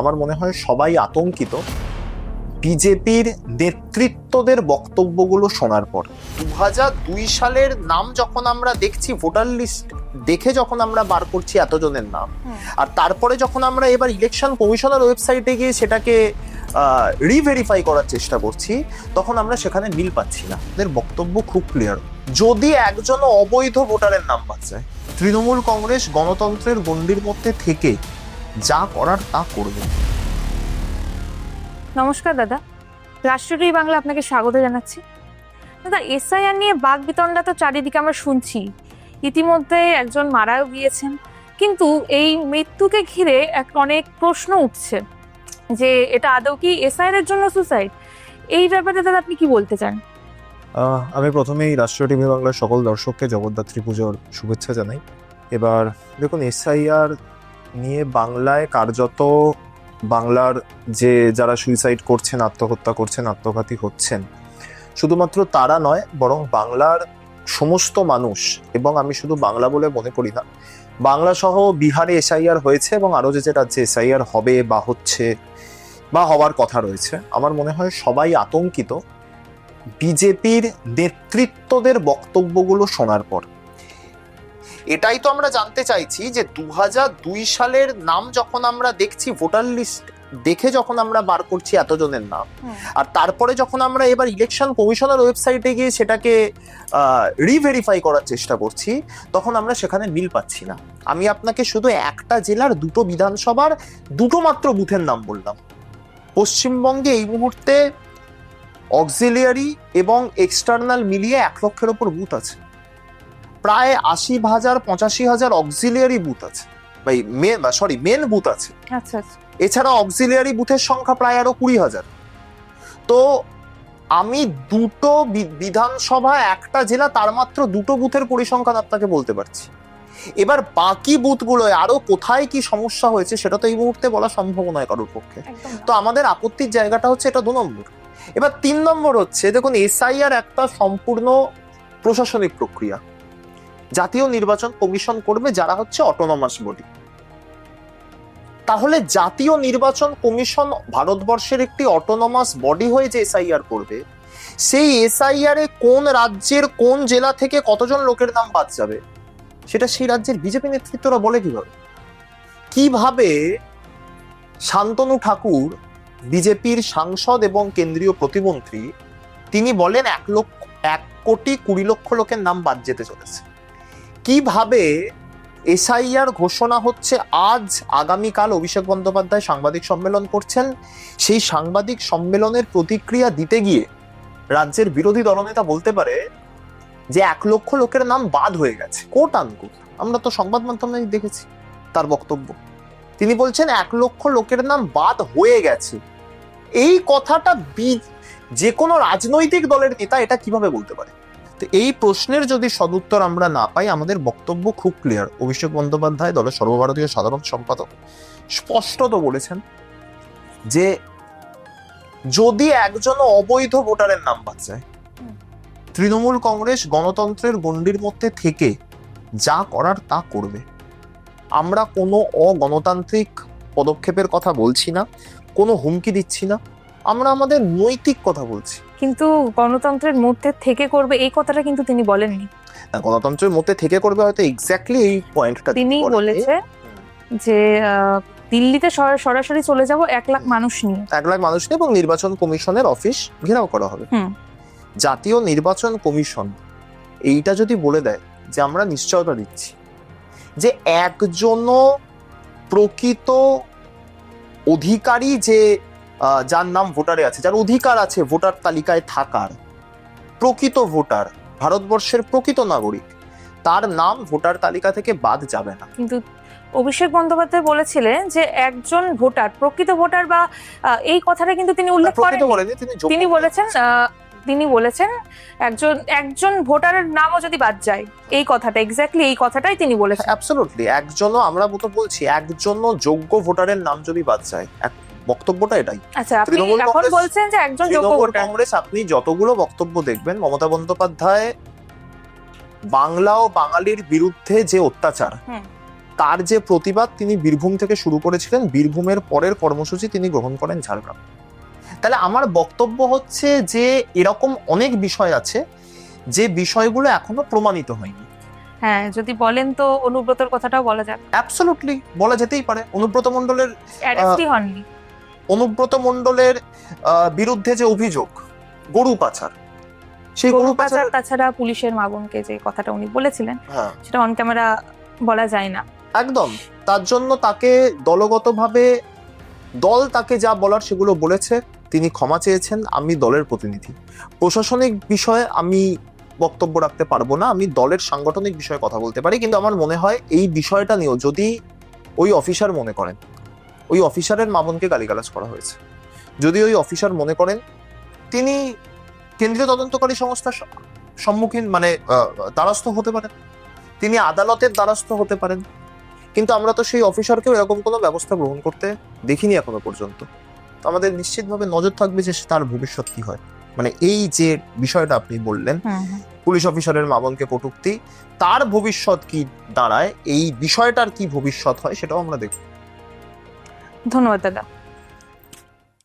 আমার মনে হয় সবাই আতঙ্কিত। বিজেপির নেতৃত্বদের বক্তব্যগুলো শোনার পর। দু হাজার দুই সালের নাম যখন আমরা দেখছি ভোটার লিস্ট দেখে যখন আমরা বার করছি এতজনের নাম। আর তারপরে যখন আমরা এবার ইলেকশন কমিশনের ওয়েবসাইটে গিয়ে সেটাকে রিভেরিফাই করার চেষ্টা করছি তখন আমরা সেখানে মিল পাচ্ছি না। এদের বক্তব্য খুব ক্লিয়ার যদি একজন অবৈধ ভোটারের নাম যায় তৃণমূল কংগ্রেস গণতন্ত্রের গণ্ডির মধ্যে থেকে যা করার তা করবে। নমস্কার দাদা। রাষ্ট্রটি বাংলা আপনাকে স্বাগত জানাচ্ছি। দাদা এসআইআর নিয়ে বাঘ বিতণ্ডা তো চারিদিকে আমরা শুনছি। ইতিমধ্যে একজন মারাও গিয়েছেন। কিন্তু এই মৃত্যুকে ঘিরে এক অনেক প্রশ্ন উঠছে যে এটা আদৌ কি এসআইআর এর জন্য সুসাইড এই ব্যাপারে দাদা আপনি কি বলতে চান? আমি প্রথমেই রাষ্ট্রীয় টিভি বাংলার সকল দর্শককে জগদ্ধাত্রী পুজোর শুভেচ্ছা জানাই। এবার দেখুন এসআইআর নিয়ে বাংলায় কার্যত বাংলার যে যারা সুইসাইড করছেন, আত্মহত্যা করছেন, আত্মঘাতী হচ্ছেন, শুধুমাত্র তারা নয়, বরং বাংলার সমস্ত মানুষ, এবং আমি শুধু বাংলা বলে মনে করি না, বাংলা সহ বিহারে এসআইআর হয়েছে এবং আরও যে যে রাজ্যে এসআইআর হবে বা হচ্ছে বা হওয়ার কথা রয়েছে, আমার মনে হয় সবাই আতঙ্কিত। বিজেপির নেতৃত্বদের বক্তব্যগুলো শোনার পর। এটাই তো আমরা জানতে চাইছি যে দু সালের নাম যখন আমরা দেখছি ভোটার লিস্ট দেখে যখন আমরা বার করছি এতজনের নাম। আর তারপরে যখন আমরা এবার ইলেকশন কমিশনের ওয়েবসাইটে গিয়ে সেটাকে রিভেরিফাই করার চেষ্টা করছি তখন আমরা সেখানে মিল পাচ্ছি না। আমি আপনাকে শুধু একটা জেলার দুটো বিধানসভার দুটো মাত্র বুথের নাম বললাম। পশ্চিমবঙ্গে এই মুহূর্তে অক্সিলিয়ারি এবং এক্সটার্নাল মিলিয়ে এক লক্ষের ওপর বুথ আছে। প্রায় আশি হাজার পঁচাশি হাজার অক্সিলিয়ারি বুথ আছে। ভাই মেন সরি মেন বুথ আছে। আচ্ছা এছাড়া অক্সিলিয়ারি বুথের সংখ্যা প্রায় আরও কুড়ি হাজার। তো আমি দুটো বিধানসভা একটা জেলা তার মাত্র দুটো বুথের পরিসংখ্যান আপনাকে বলতে পারছি। এবার বাকি বুথগুলোয় আরও কোথায় কি সমস্যা হয়েছে সেটা তো এই মুহূর্তে বলা সম্ভব নয় কারোর পক্ষে। তো আমাদের আপত্তির জায়গাটা হচ্ছে এটা দু নম্বর। এবার তিন নম্বর হচ্ছে দেখুন এসআইআর একটা সম্পূর্ণ প্রশাসনিক প্রক্রিয়া। জাতীয় নির্বাচন কমিশন করবে যারা হচ্ছে অটোনমাস বডি তাহলে জাতীয় নির্বাচন কমিশন ভারতবর্ষের একটি অটোনমাস বডি হয়ে যে এসআইআর করবে, সেই এসআইআর এ কোন রাজ্যের কোন জেলা থেকে কতজন লোকের নাম বাদ যাবে, সেটা সেই রাজ্যের বিজেপি নেতৃত্বরা বলে কীভাবে? কীভাবে শান্তনু ঠাকুর, বিজেপির সাংসদ এবং কেন্দ্রীয় প্রতিমন্ত্রী, তিনি বলেন এক লক্ষ, এক কোটি কুড়ি লক্ষ লোকের নাম বাদ যেতে চলেছে। কীভাবে এসআইআর ঘোষণা হচ্ছে? আজ আগামীকাল অভিষেক বন্দ্যোপাধ্যায় সাংবাদিক সম্মেলন করছেন। সেই সাংবাদিক সম্মেলনের প্রতিক্রিয়া দিতে গিয়ে রাজ্যের বিরোধী দলনেতা বলতে পারে যে, এক লক্ষ লোকের নাম বাদ হয়ে গেছে। Quote unquote. আমরা তো সংবাদ মাধ্যমে দেখেছি তার বক্তব্য। তিনি বলছেন, এক লক্ষ লোকের নাম বাদ হয়ে গেছে। এই কথাটা যে কোনো রাজনৈতিক দলের নেতা এটা কীভাবে বলতে পারে? তো এই প্রশ্নের যদি সদুত্তর আমরা না পাই, আমাদের বক্তব্য খুব ক্লিয়ার অভিষেক বন্দ্যোপাধ্যায় দলের সর্বভারতীয় সাধারণ সম্পাদক স্পষ্টত বলেছেন যে যদি একজন অবৈধ ভোটারের নাম বাদ যায়, তৃণমূল কংগ্রেস গণতন্ত্রের গণ্ডির মধ্যে থেকে যা করার তা করবে। আমরা কোনো অগণতান্ত্রিক পদক্ষেপের কথা বলছি না, কোনো হুমকি দিচ্ছি না। আমরা আমাদের নৈতিক কথা বলছি। কিন্তু গণতন্ত্রের মধ্যে থেকে করবে এই কথাটা কিন্তু তিনি বলেননি। গণতন্ত্রের মধ্যে থেকে করবে হয়তো এক্স্যাক্টলি এই পয়েন্টটা তিনি বলেছে। যে দিল্লিতে সরাসরি চলে যাব এক লাখ মানুষ নিয়ে। এক লাখ মানুষ নিয়ে এবং নির্বাচন কমিশনের অফিস ঘেরাও করা হবে। জাতীয় নির্বাচন কমিশন এইটা যদি বলে দেয় যে আমরা নিশ্চয়তা দিচ্ছি যে একজনও প্রকৃত অধিকারী যে যার নাম ভোটারে আছে যার অধিকার আছে ভোটার তালিকায় থাকার। প্রকৃত ভোটার ভারতবর্ষের প্রকৃত নাগরিক তার নাম ভোটার তালিকা থেকে বাদ যাবে না। কিন্তু অভিষেক বন্দ্যোপাধ্যায় বলেছিলেন যে একজন ভোটার প্রকৃত ভোটার বা এই কথাটা কিন্তু তিনি উল্লেখ করেন তিনি। বলেছেন তিনি বলেছেন একজন একজন ভোটারের নামও যদি বাদ যায় এই কথাটা এক্স্যাক্টলি এই কথাটাই তিনি বলেছেন। অ্যাবসলুটলি একজনও আমরা তো বলছি একজনও যোগ্য ভোটারের নাম যদি বাদ যায় এক- বক্তব্যটা এটাই। আচ্ছা আপনি তৃণমূল এখন কংগ্রেস- বলছেন যে একজন তৃণমূল কংগ্রেস আপনি যতগুলো বক্তব্য দেখবেন মমতা বন্দ্যোপাধ্যায় বাংলা ও বাঙালির বিরুদ্ধে যে অত্যাচার তার যে প্রতিবাদ তিনি বীরভূম থেকে শুরু করেছিলেন বীরভূমের পরের কর্মসূচি তিনি গ্রহণ করেন ঝাড়গ্রাম। তাহলে আমার বক্তব্য হচ্ছে যে এরকম অনেক বিষয় আছে যে বিষয়গুলো এখনও প্রমাণিত হয়নি। হ্যাঁ যদি বলেন তো অনুব্রতর কথাটাও বলা যাক। অ্যাবসলুটলি বলা যেতেই পারে। অনুব্রত মণ্ডলের হননি। অনুব্রত মণ্ডলের বিরুদ্ধে যে অভিযোগ গরু পাচার। সেই গরু পাচার তাছাড়া পুলিশের মা বোনকে যে কথাটা উনি বলেছিলেন হ্যাঁ। সেটা অন ক্যামেরা বলা যায় না। একদম। তার জন্য তাকে দলগতভাবে দল তাকে যা বলার সেগুলো বলেছে তিনি ক্ষমা চেয়েছেন আমি দলের প্রতিনিধি। প্রশাসনিক বিষয়ে আমি বক্তব্য রাখতে পারব না আমি দলের সাংগঠনিক বিষয়ে কথা বলতে পারি কিন্তু আমার মনে হয় এই বিষয়টা নিয়েও যদি ওই অফিসার মনে করেন ওই অফিসারের মামনকে গালিগালাজ করা হয়েছে। যদি ওই অফিসার মনে করেন তিনি কেন্দ্রীয় তদন্তকারী সংস্থার সম্মুখীন মানে দ্বারস্থ হতে পারেন। তিনি আদালতের দ্বারস্থ হতে পারেন। কিন্তু আমরা তো সেই অফিসারকেও এরকম কোনো ব্যবস্থা গ্রহণ করতে দেখিনি এখনও পর্যন্ত। তো আমাদের নিশ্চিতভাবে নজর থাকবে যে তার ভবিষ্যৎ কি হয়। মানে এই যে বিষয়টা আপনি বললেন পুলিশ অফিসারের মামনকে কটুক্তি তার ভবিষ্যৎ কি দাঁড়ায় এই বিষয়টার কি ভবিষ্যৎ হয় সেটাও আমরা দেখব। ধন্যবাদ দাদা।